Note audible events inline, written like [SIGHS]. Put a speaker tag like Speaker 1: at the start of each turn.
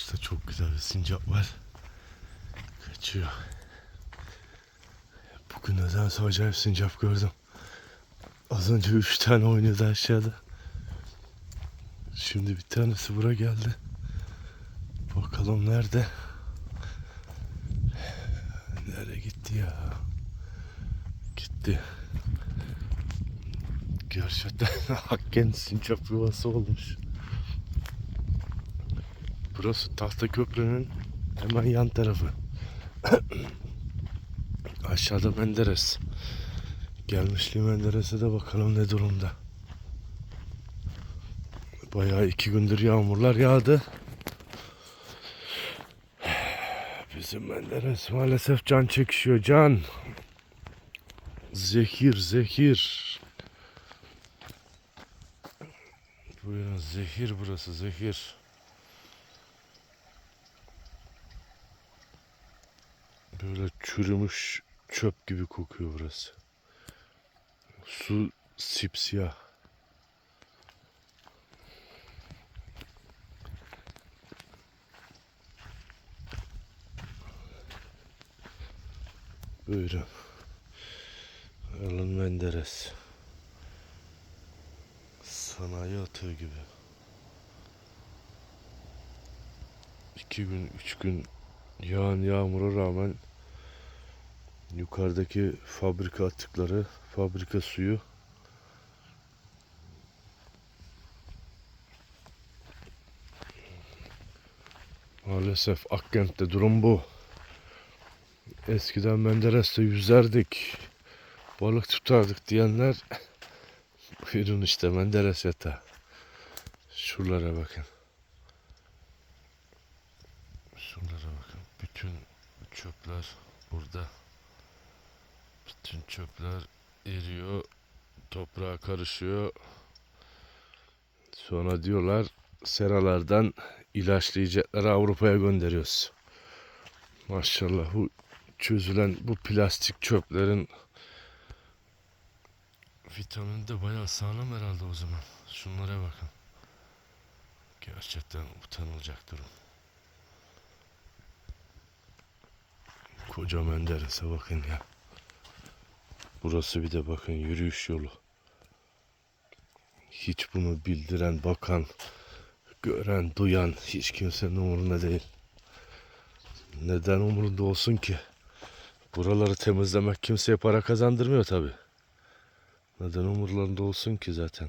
Speaker 1: Ağaçta çok güzel bir sincap var. Kaçıyor. Bugün nedense acayip sincap gördüm. Az önce üç tane oynuyordu aşağıda. Şimdi bir tanesi bura geldi. Bakalım nerede? Nereye gitti ya? Gitti. Gerçekten [LAUGHS] hakken sincap yuvası olmuş. Burası tahta köprünün hemen yan tarafı. [CLEARS THROAT] Aşağıda Menderes. Gelmişli Menderes'e de bakalım ne durumda. Bayağı iki gündür yağmurlar yağdı. [SIGHS] Bizim Menderes maalesef can çekişiyor can. Zehir zehir. Buyurun zehir burası zehir. Böyle çürümüş çöp gibi kokuyor burası. Su sipsiyah. Buyurun. Alın Menderes. Sanayi atığı gibi. İki gün, üç gün yağan yağmura rağmen yukarıdaki fabrika atıkları, fabrika suyu Maalesef Akkent'te durum bu. Eskiden Menderes'te yüzerdik, balık tutardık diyenler [LAUGHS] buyurun işte Menderes yatağı. Şuralara bakın. Şuralara bakın. Bütün çöpler burada. Bütün çöpler eriyor. Toprağa karışıyor. Sonra diyorlar seralardan ilaçlayacakları Avrupa'ya gönderiyoruz. Maşallah bu çözülen bu plastik çöplerin vitamini de bayağı sağlam herhalde o zaman. Şunlara bakın. Gerçekten utanılacak durum. Koca Menderes'e bakın ya. Burası bir de bakın yürüyüş yolu. Hiç bunu bildiren, bakan, gören, duyan hiç kimsenin umurunda değil. Neden umurunda olsun ki? Buraları temizlemek kimseye para kazandırmıyor tabi. Neden umurlarında olsun ki zaten?